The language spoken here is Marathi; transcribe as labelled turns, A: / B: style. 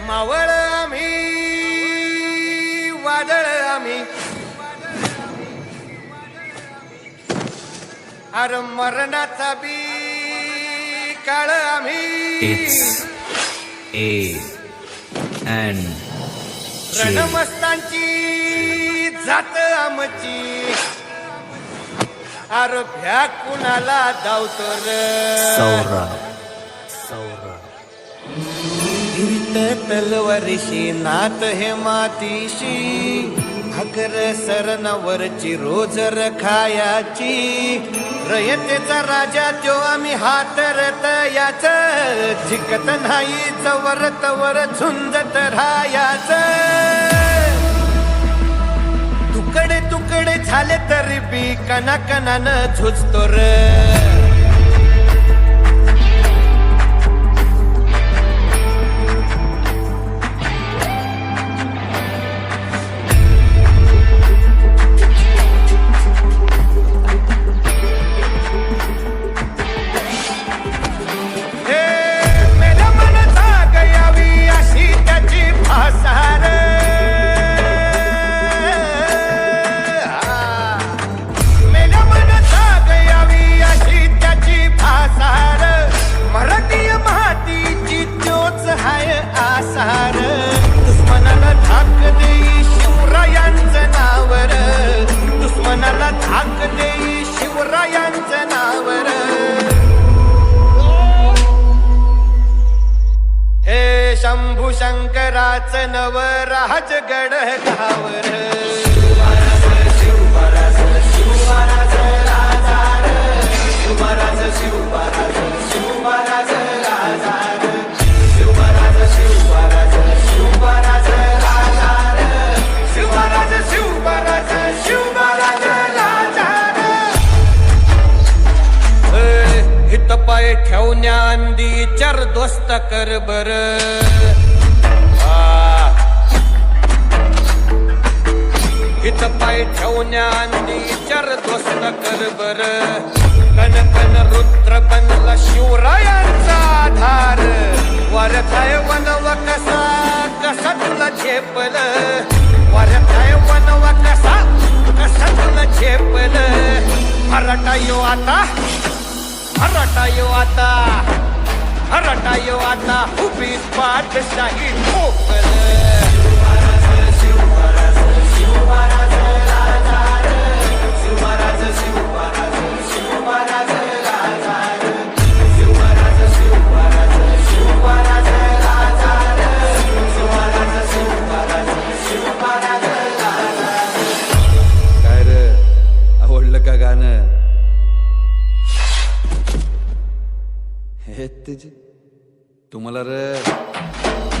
A: मावळ आम्ही वादळ आम्ही. अरे मरणाचा बी काळ आम्ही. रणमस्तांची जात आमची. अरे भ्या कुणाला धावतो र?
B: सौरा. सौरा.
A: फिरत तलवारीशी नात हे मातीशी. भाकर सरणावरची रोज खायाची रयतेचा राजा त्यो आम्ही हातरत याच. झिकत नाही जवर तवर झुंजत राहायाच. तुकडे झाले तरी बी कना कनानं झुजतो र. दुश्मनाला धाक देई शिवरायांचं नावर. दुश्मनाला धाक देई शिवरायांचं नावर. हे शंभू शंकराचं नव राजगड गावर. हित पाय ठेवण्या चर दोस्त कर बर. हित पाय ठेवण्या अंदी चर दोस्त कर बर. कन कन रुद्र बनला शिवरायांचा आधार. वरथाय वनव कसा कसा तुला झेपल वरथाय वनव कसा कसा तुला झेपल. मराठा यो आता मराठा यो आता मराठा यो आता उभी पाठशाही ठोकल
C: आवडलं का गाणं? हे तुझे तुम्हाला रे।